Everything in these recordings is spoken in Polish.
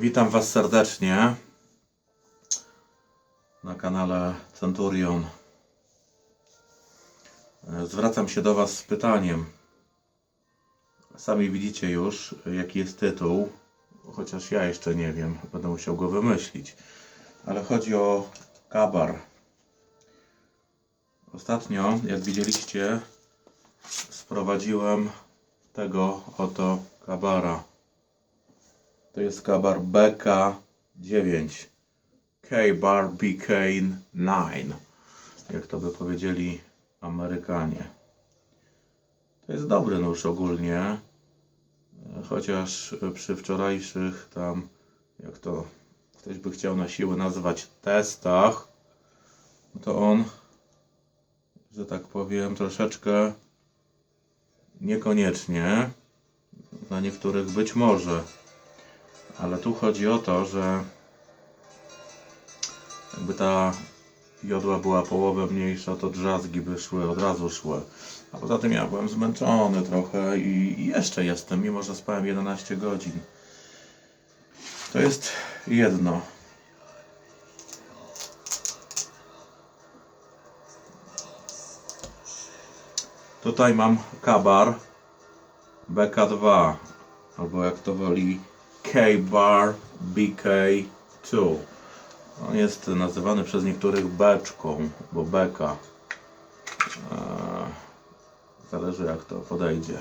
Witam Was serdecznie na kanale Centurion. Zwracam się do Was z pytaniem. Sami widzicie już, jaki jest tytuł, chociaż ja jeszcze nie wiem, będę musiał go wymyślić. Ale chodzi o kabar. Ostatnio, jak widzieliście, sprowadziłem tego oto kabara. To jest kabar BK9. K-Bar BK9. Jak to by powiedzieli Amerykanie. To jest dobry nóż ogólnie. Chociaż przy wczorajszych tam, jak to ktoś by chciał na siłę nazwać testach, to on, że tak powiem, troszeczkę niekoniecznie. Dla niektórych być może. Ale tu chodzi o to, że jakby ta jodła była połowę mniejsza, to drzazgi by szły, od razu szły. A poza tym ja byłem zmęczony trochę i jeszcze jestem, mimo że spałem 11 godzin. To jest jedno. Tutaj mam kabar BK2 albo jak to woli K-Bar BK2. On jest nazywany przez niektórych beczką, bo beka. Eee, Zależy jak to podejdzie.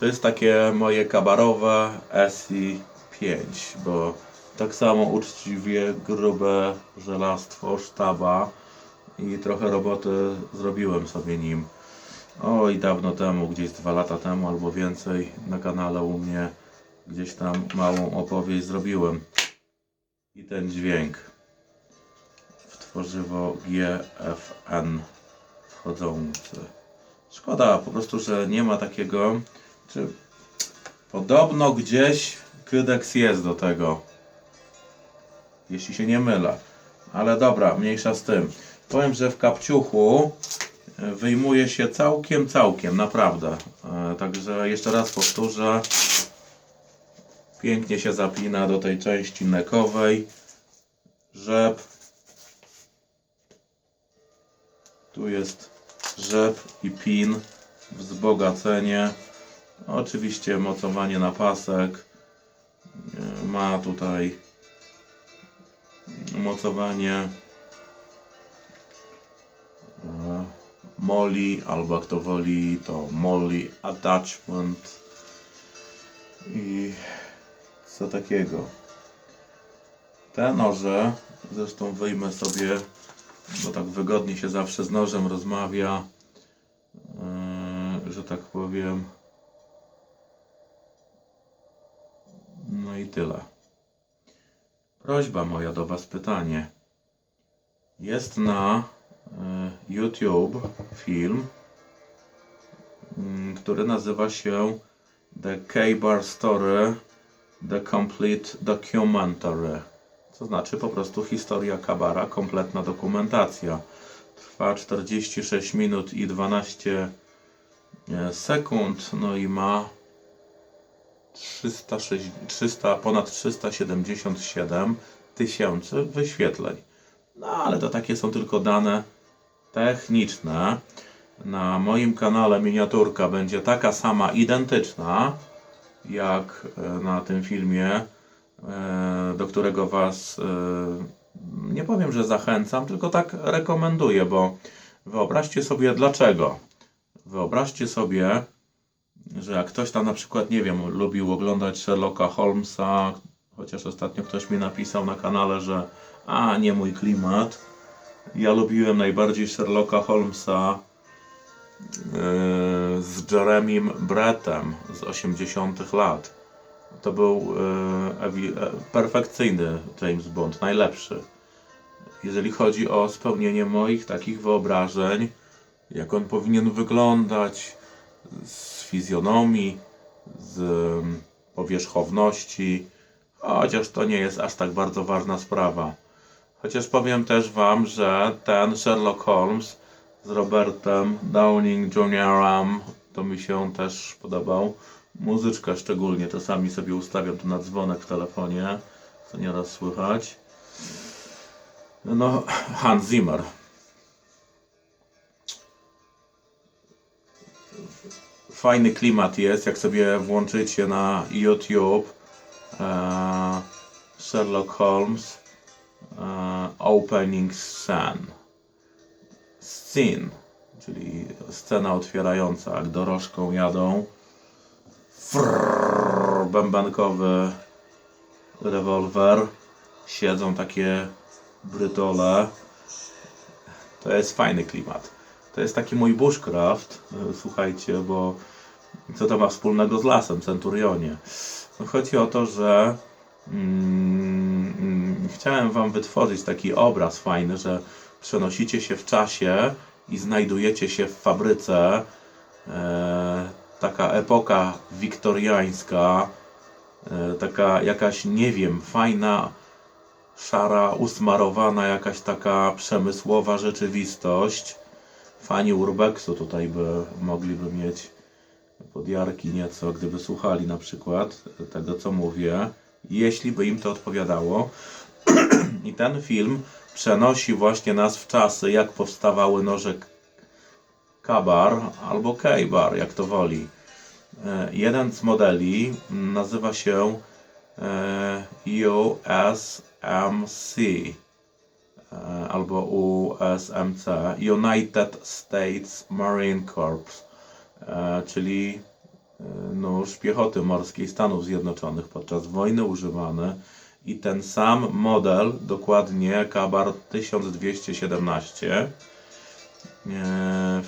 To jest takie moje kabarowe SI5, bo tak samo uczciwie grube żelastwo sztaba i trochę roboty zrobiłem sobie nim. Oj, dawno temu, gdzieś dwa lata temu albo więcej na kanale u mnie gdzieś tam małą opowieść zrobiłem. I ten dźwięk w tworzywo GFN wchodzący. Szkoda po prostu, że nie ma takiego. Czy podobno gdzieś Kydex jest do tego. Jeśli się nie mylę. Ale dobra, mniejsza z tym. Powiem, że w kapciuchu e, wyjmuje się całkiem, całkiem, naprawdę. E, Także jeszcze raz powtórzę. Pięknie się zapina do tej części nekowej. Rzep. Tu jest rzep i pin. Wzbogacenie. Oczywiście mocowanie na pasek. Ma tutaj mocowanie e, Molly, albo kto woli, to Molly Attachment i co takiego. Te noże, zresztą wyjmę sobie, bo tak wygodnie się zawsze z nożem rozmawia, yy, że tak powiem. No i tyle. Prośba moja do Was, pytanie. Jest na y, YouTube film, mm, który nazywa się The K-Bar Story The Complete Documentary. Co znaczy po prostu historia Kabara, kompletna dokumentacja. Trwa 46 minut i 12 e, sekund, no i ma 306, 300, ponad 377 tysięcy wyświetleń. No ale to takie są tylko dane techniczne. Na moim kanale miniaturka będzie taka sama, identyczna jak e, na tym filmie, e, do którego Was e, nie powiem, że zachęcam, tylko tak rekomenduję, bo wyobraźcie sobie dlaczego. Wyobraźcie sobie, że jak ktoś tam na przykład, nie wiem, lubił oglądać Sherlocka Holmesa, chociaż ostatnio ktoś mi napisał na kanale, że a, nie mój klimat. Ja lubiłem najbardziej Sherlocka Holmesa z Jeremim Brettem z 80 lat. To był e, e, perfekcyjny James Bond, najlepszy. Jeżeli chodzi o spełnienie moich takich wyobrażeń, jak on powinien wyglądać, z fizjonomii, z mm, powierzchowności, chociaż to nie jest aż tak bardzo ważna sprawa. Chociaż powiem też Wam, że ten Sherlock Holmes z Robertem Downing Jr. to mi się też podobał. Muzyczka szczególnie, czasami sobie ustawiam tu na dzwonek w telefonie. co nieraz słychać. No, Hans Zimmer. Fajny klimat jest, jak sobie włączycie na YouTube. E, Sherlock Holmes e, Opening Scene. Scene, czyli scena otwierająca, jak dorożką jadą. Frrrr, bębenkowy rewolwer. Siedzą takie brytole. To jest fajny klimat. To jest taki mój bushcraft. e, Słuchajcie, bo co to ma wspólnego z lasem, Centurionie? No chodzi o to, że mm, mm, chciałem Wam wytworzyć taki obraz fajny, że przenosicie się w czasie i znajdujecie się w fabryce. E, taka epoka wiktoriańska, e, taka jakaś, nie wiem, fajna, szara, usmarowana, jakaś taka przemysłowa rzeczywistość. Fani urbexu tutaj by mogliby mieć podjarki nieco, gdyby słuchali na przykład tego, co mówię, jeśli by im to odpowiadało. I ten film przenosi właśnie nas w czasy, jak powstawały noże Kabar albo Kejbar, jak to woli. E, Jeden z modeli nazywa się e, USMC e, albo USMC United States Marine Corps, czyli nóż piechoty morskiej Stanów Zjednoczonych podczas wojny używany i ten sam model, dokładnie Kabar 1217 e,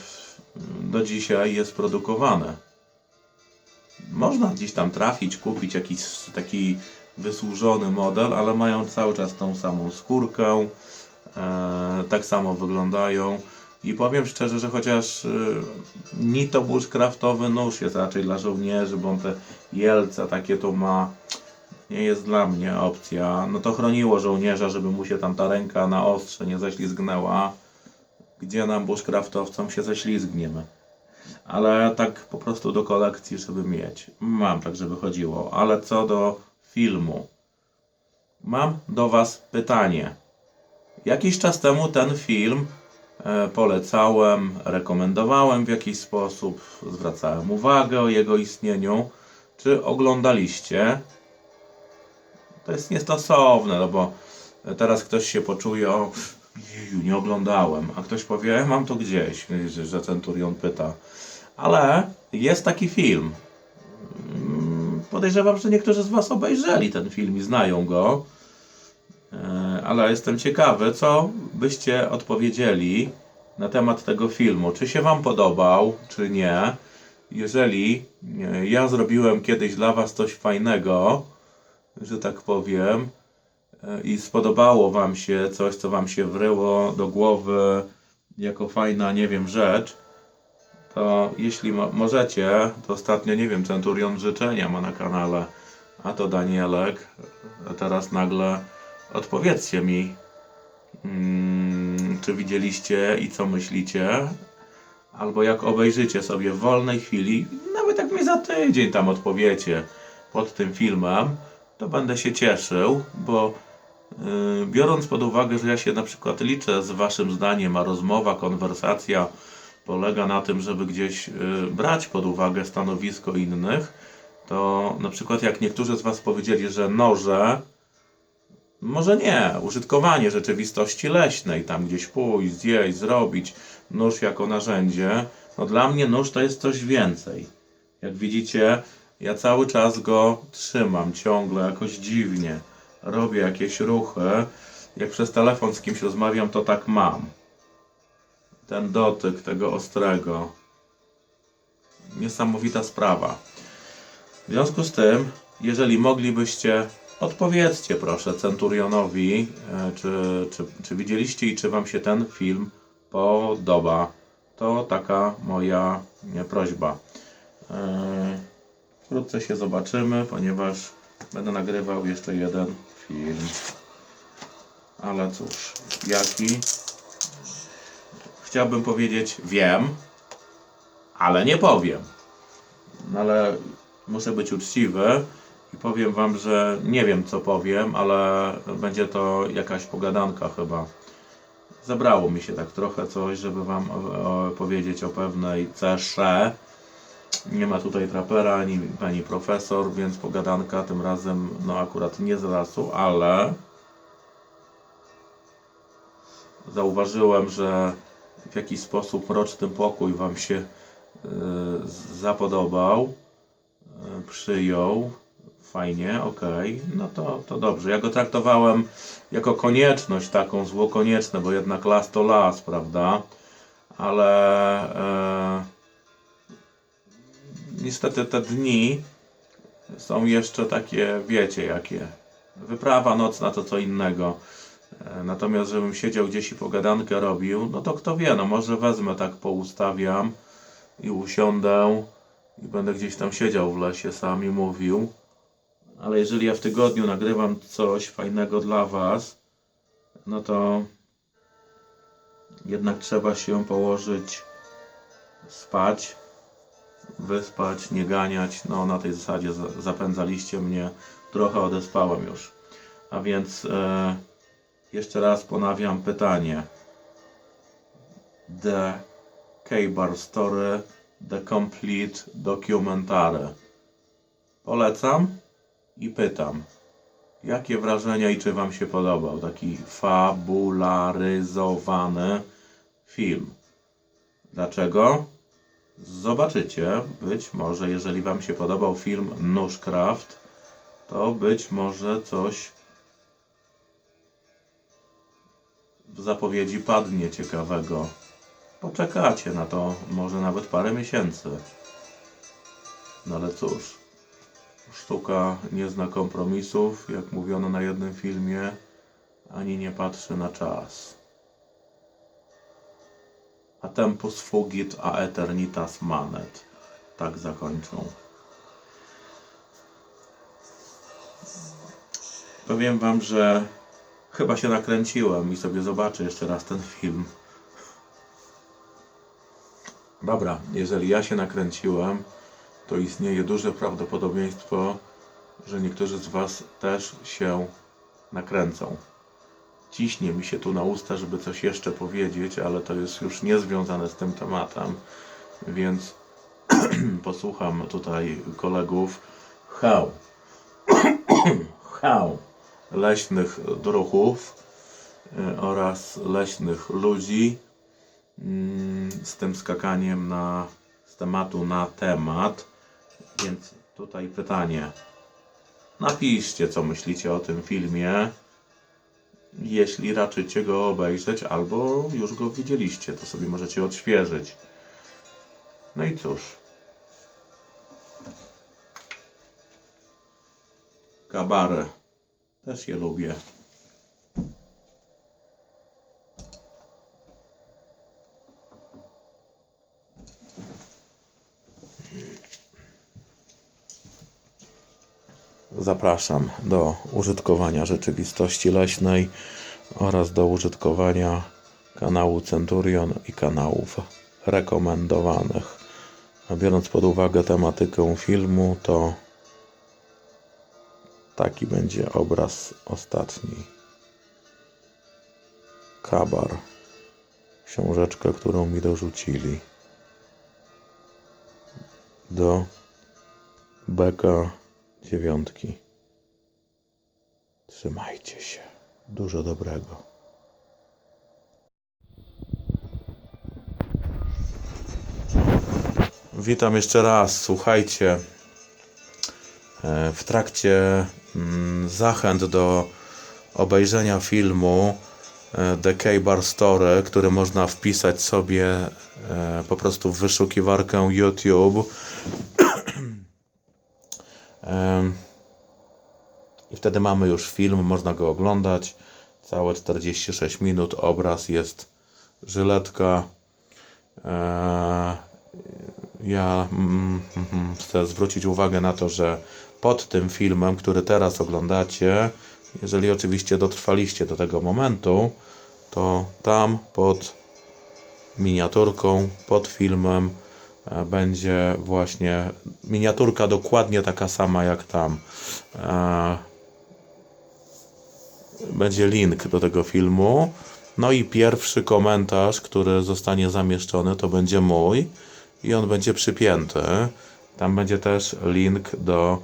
do dzisiaj jest produkowany. Można gdzieś tam trafić, kupić jakiś taki wysłużony model, ale mają cały czas tą samą skórkę, e, tak samo wyglądają. I powiem szczerze, że chociaż e, ni to bushcraftowy nóż jest raczej dla żołnierzy, bo on te jelce takie to ma, nie jest dla mnie opcja. No to chroniło żołnierza, żeby mu się tam ta ręka na ostrze nie ześlizgnęła. Gdzie nam bushcraftowcom się ześlizgniemy. Ale tak po prostu do kolekcji, żeby mieć. Mam tak, żeby chodziło. Ale co do filmu. Mam do Was pytanie. Jakiś czas temu ten film e, polecałem, rekomendowałem w jakiś sposób, zwracałem uwagę o jego istnieniu. Czy oglądaliście? To jest niestosowne, no bo teraz ktoś się poczuje, o, jeju, nie oglądałem, a ktoś powie, "E, mam to gdzieś, że- Centurion pyta. Ale jest taki film. Podejrzewam, że niektórzy z Was obejrzeli ten film i znają go. E, Ale jestem ciekawy, co byście odpowiedzieli na temat tego filmu. Czy się Wam podobał, czy nie? Jeżeli e, ja zrobiłem kiedyś dla Was coś fajnego, że tak powiem, e, i spodobało Wam się coś, co Wam się wryło do głowy jako fajna, nie wiem, rzecz, to jeśli mo- możecie, to ostatnio, nie wiem, Centurion Życzenia ma na kanale, a to Danielek, a teraz nagle odpowiedzcie mi, mm, czy widzieliście i co myślicie, albo jak obejrzycie sobie w wolnej chwili, nawet jak mi za tydzień tam odpowiecie pod tym filmem, to będę się cieszył, bo yy, biorąc pod uwagę, że ja się na przykład liczę z waszym zdaniem, a rozmowa, konwersacja polega na tym, żeby gdzieś y, brać pod uwagę stanowisko innych, to na przykład jak niektórzy z Was powiedzieli, że noże, może nie, użytkowanie rzeczywistości leśnej, tam gdzieś pójść, zjeść, zrobić, nóż jako narzędzie, no dla mnie nóż to jest coś więcej. Jak widzicie, ja cały czas go trzymam ciągle, jakoś dziwnie, robię jakieś ruchy, jak przez telefon z kimś rozmawiam, to tak mam ten dotyk tego ostrego. Niesamowita sprawa. W związku z tym, jeżeli moglibyście, odpowiedzcie proszę Centurionowi, e, czy, czy, czy widzieliście i czy Wam się ten film podoba. To taka moja prośba. E, Wkrótce się zobaczymy, ponieważ będę nagrywał jeszcze jeden film. Ale cóż, jaki? chciałbym powiedzieć wiem, ale nie powiem. No ale muszę być uczciwy I powiem Wam, że nie wiem co powiem, ale będzie to jakaś pogadanka chyba. Zebrało mi się tak trochę coś, żeby Wam e, powiedzieć o pewnej cesze. Nie ma tutaj trapera ani pani profesor, więc pogadanka tym razem no akurat nie z lasu, ale zauważyłem, że w jakiś sposób Mroczny Pokój Wam się y, zapodobał, y, przyjął. Fajnie, okej, no to, to dobrze. Ja go traktowałem jako konieczność, taką zło konieczne, bo jednak las to las, prawda? Ale e, niestety te dni są jeszcze takie, wiecie jakie. Wyprawa nocna to co innego. E, Natomiast żebym siedział gdzieś i pogadankę robił, no to kto wie, no może wezmę tak poustawiam i usiądę i będę gdzieś tam siedział w lesie sam i mówił. Ale jeżeli ja w tygodniu nagrywam coś fajnego dla Was, no to jednak trzeba się położyć, spać, wyspać, nie ganiać. No na tej zasadzie za- zapędzaliście mnie, trochę odespałem już. A więc e, jeszcze raz ponawiam pytanie. The K-Bar Story, The Complete Documentary. Polecam i pytam, jakie wrażenia i czy Wam się podobał taki fabularyzowany film? Dlaczego? Zobaczycie, być może jeżeli Wam się podobał film Nushcraft, to być może coś w zapowiedzi padnie ciekawego. Poczekacie na to może nawet parę miesięcy. No ale cóż, sztuka nie zna kompromisów, jak mówiono na jednym filmie, ani nie patrzy na czas. A tempus fugit a eternitas manet. Tak zakończą. Powiem wam, że chyba się nakręciłem i sobie zobaczę jeszcze raz ten film. Dobra, jeżeli ja się nakręciłem, to istnieje duże prawdopodobieństwo, że niektórzy z Was też się nakręcą. Ciśnie mi się tu na usta, żeby coś jeszcze powiedzieć, ale to jest już niezwiązane z tym tematem, więc posłucham tutaj kolegów. How? How? Leśnych druchów y, oraz leśnych ludzi mm, z tym skakaniem na, z tematu na temat. Więc tutaj pytanie. Napiszcie, co myślicie o tym filmie. Jeśli raczycie go obejrzeć, albo już go widzieliście, to sobie możecie odświeżyć. No i cóż. Kabary. Też je lubię. Zapraszam do użytkowania rzeczywistości leśnej oraz do użytkowania kanału Centurion i kanałów rekomendowanych. A biorąc pod uwagę tematykę filmu, to taki będzie obraz ostatni. Kabar. Książeczkę, którą mi dorzucili. Do beka dziewiątki. Trzymajcie się. Dużo dobrego. Witam jeszcze raz. Słuchajcie, e, w trakcie mm, zachęt do obejrzenia filmu e, The K-Bar Story, który można wpisać sobie e, po prostu w wyszukiwarkę YouTube. I wtedy mamy już film, można go oglądać. Całe 46 minut, obraz jest żyletka. E, Ja mm, mm, chcę zwrócić uwagę na to, że pod tym filmem, który teraz oglądacie, jeżeli oczywiście dotrwaliście do tego momentu, to tam pod miniaturką, pod filmem e, będzie właśnie miniaturka dokładnie taka sama jak tam. Będzie link do tego filmu. No i pierwszy komentarz, który zostanie zamieszczony, to będzie mój i on będzie przypięty. Tam będzie też link do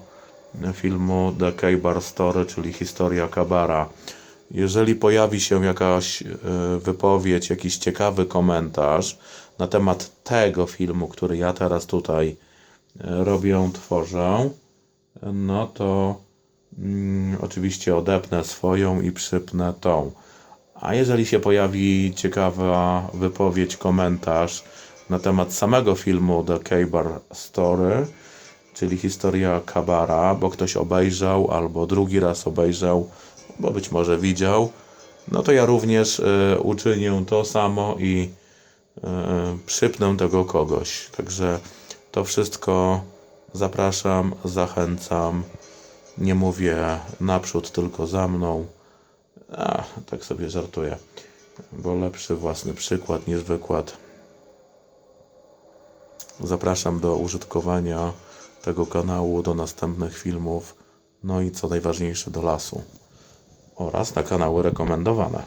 filmu The K-Bar Story, czyli historia Kabara. Jeżeli pojawi się jakaś e, wypowiedź, jakiś ciekawy komentarz na temat tego filmu, który ja teraz tutaj e, robię, tworzę, no to mm, oczywiście odepnę swoją i przypnę tą. A jeżeli się pojawi ciekawa wypowiedź, komentarz na temat samego filmu The K-Bar Story, czyli historia Kabara, bo ktoś obejrzał albo drugi raz obejrzał, bo być może widział, no to ja również e, uczynię to samo i e, przypnę tego kogoś. Także to wszystko zapraszam, zachęcam. Nie mówię naprzód, tylko za mną. A, tak sobie żartuję, bo lepszy własny przykład niż wykład. Zapraszam do użytkowania tego kanału, do następnych filmów, no i co najważniejsze do lasu oraz na kanały rekomendowane.